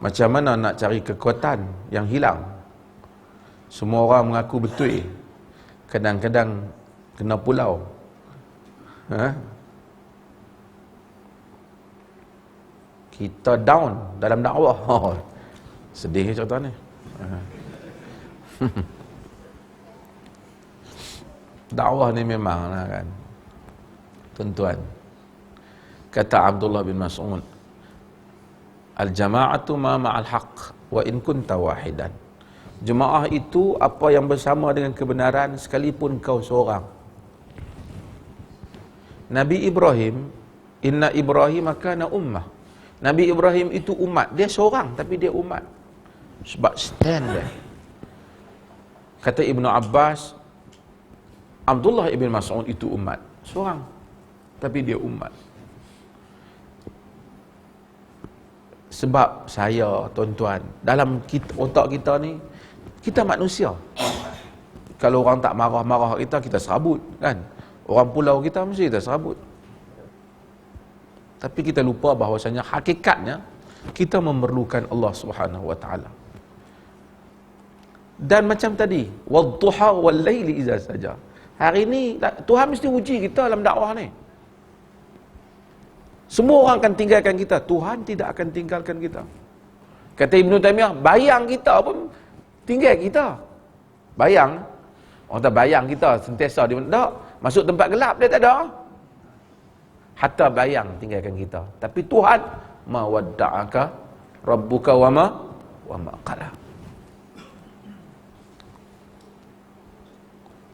Macam mana nak cari kekuatan yang hilang? Semua orang mengaku betul. Kadang-kadang kena pulau. Ha? Kita down dalam dakwah. Oh, sedih contoh ni. Ha. dakwah ni memang lah kan. Tuan-tuan. Kata Abdullah bin Mas'ud. Al-jama'atu ma ma'al haq wa in kunta wahidan. Jemaah itu apa yang bersama dengan kebenaran sekalipun kau seorang. Nabi Ibrahim, inna Ibrahim kana ummah. Nabi Ibrahim itu umat. Dia seorang tapi dia umat. Sebab stand dia. Kata Ibnu Abbas, Abdullah ibn Mas'ud itu umat. Seorang. Tapi dia umat. Sebab saya, tuan-tuan, dalam kita, otak kita ni, kita manusia. Kalau orang tak marah-marah kita, kita serabut. Kan? Orang pulau kita mesti kita serabut. Tapi kita lupa bahawasanya hakikatnya, kita memerlukan Allah Subhanahu Wa Taala. Dan macam tadi, wadduha wal laili iza saja. Hari ini Tuhan mesti uji kita dalam dakwah ni. Semua orang akan tinggalkan kita, Tuhan tidak akan tinggalkan kita. Kata Ibnu Taimiyah, bayang kita pun tinggal kita. Bayang. Orang tak bayang kita sentiasa di mana? Tak. Masuk tempat gelap dia tak ada. Hatta bayang tinggalkan kita. Tapi Tuhan ma wadda'aka rabbuka wa ma wa qala.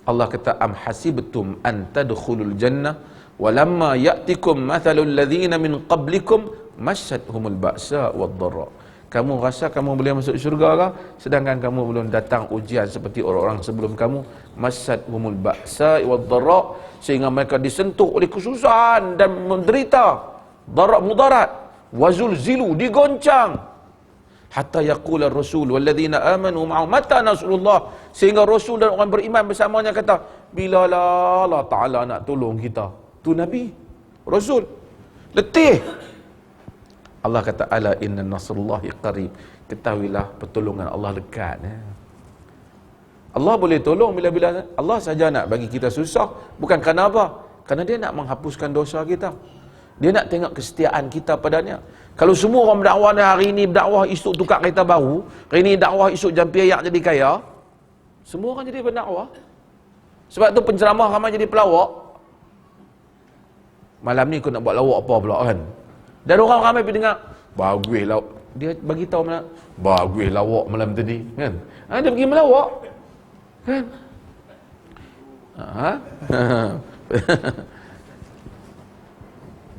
Allah kata am hasibtum an tadkhulul jannah ya'tikum mathalul ladzina min qablikum massathumul ba'sa wad dharra. Kamu rasa kamu boleh masuk syurga ke sedangkan kamu belum datang ujian seperti orang-orang sebelum kamu masad humul ba'sa wad dharra. Sehingga mereka disentuh oleh kesusahan dan menderita. Darat mudarat. Wazul zilu digoncang. Hatta yaqula rasul walladzina amanu ma'ahu mata nasrullah. Sehingga rasul dan orang beriman bersamanya kata bila Allah taala nak tolong kita tu nabi rasul letih Allah kata ala inna nasrullahi qarib. Ketahuilah pertolongan Allah dekat ya. Allah boleh tolong bila-bila Allah saja nak bagi kita susah bukan kerana apa? Kerana dia nak menghapuskan dosa kita. Dia nak tengok kesetiaan kita padanya. Kalau semua orang berdakwah hari ini berdakwah esok tukar kereta baru, hari ini dakwah esok jampi ayak jadi kaya, semua orang jadi berdakwah. Sebab tu penceramah ramai jadi pelawak. Malam ni kau nak buat lawak apa pula kan? Dan orang ramai pergi dengar, baguslah. Dia bagi tahu mana, baguslah lawak malam tadi, kan? Ha, dia pergi melawak. Kan? Ha?